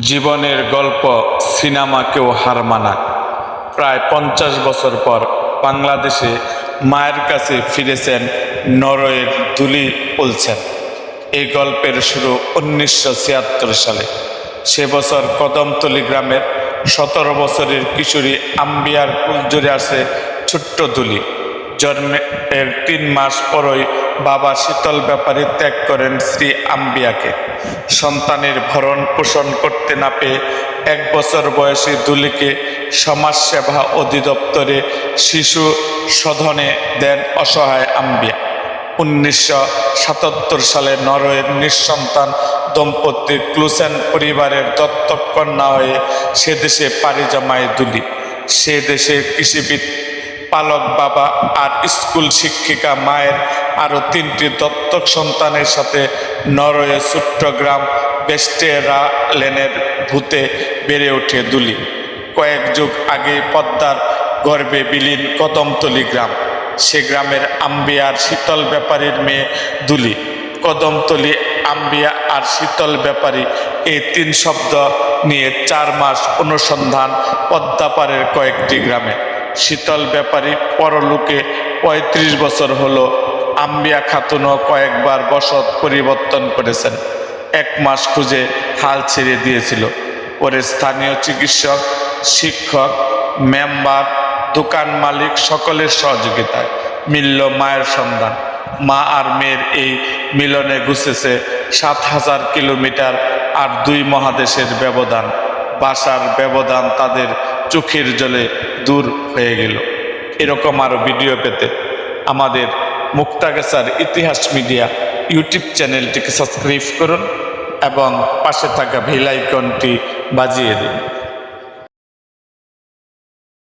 জীবনের গল্প সিনেমাকেও হার মানায় প্রায় পঞ্চাশ বছর পর বাংলাদেশে মায়ের কাছে ফিরেছেন নরওয়ের দুলি বলছেন এই গল্পের শুরু উনিশশো ছিয়াত্তর সালে। সে বছর কদমতলি গ্রামের সতেরো বছরের কিশোরী আম্বিয়ার কুল জুড়ে আসে ছোট্ট দুলি জন্মের তিন মাস পরই বাবা শীতল ব্যাপারে ত্যাগ করেন শ্রী আম্বিয়াকে। সন্তানের ভরণ পোষণ করতে না পেয়ে এক বছর বয়সী দুলিকে সমাজসেবা অধিদপ্তরে শিশু সদনে দেন অসহায় আম্বিয়া। উনিশশো সাতাত্তর সালে নরওয়ের নিঃসন্তান দম্পতি ক্লুসেন পরিবারের দত্তক কন্যা হয়ে সে দেশে পাড়ি জমায় দুলি। সে দেশে কৃষিবিদ পালক বাবা আর স্কুল শিক্ষিকা মায়ের আরও তিনটি দত্তক সন্তানের সাথে নরওয়ে চট্টগ্রাম বেস্টেরা লেনের ভূতে বেড়ে ওঠে দুলি। কয়েক যুগ আগে পদ্মার গর্বে বিলীন কদমতলি গ্রাম। সে গ্রামের আম্বিয়ার শীতল ব্যাপারীর মেয়ে দুলি। কদমতলি, আম্বিয়া আর শীতল ব্যাপারী এই তিন শব্দ নিয়ে চার মাস অনুসন্ধান পদ্মাপাড়ের কয়েকটি গ্রামে। শীতল ব্যাপারী পরলোকে ৩৫ বছর হলো। আম্বিয়া খাতুনও কয়েকবার বসত পরিবর্তন করেছেন। এক মাস খুঁজে হাল ছেড়ে দিয়েছিল। পরে স্থানীয় চিকিৎসক, শিক্ষক, মেম্বার, দোকান মালিক সকলের সহযোগিতায় মিলল মায়ের সন্ধান। মা আর মেয়ের এই মিলনে ঘুষেছে সাত হাজার কিলোমিটার আর দুই মহাদেশের ব্যবধান। বাসার ব্যবধান তাদের চোখের জলে দূর হয়ে গেল। এরকম আরও ভিডিও পেতে আমাদের মুক্তাগেসার ইতিহাস মিডিয়া ইউটিউব চ্যানেলটিকে সাবস্ক্রাইব করুন এবং পাশে থাকা ভিলাইকনটি বাজিয়ে দিন।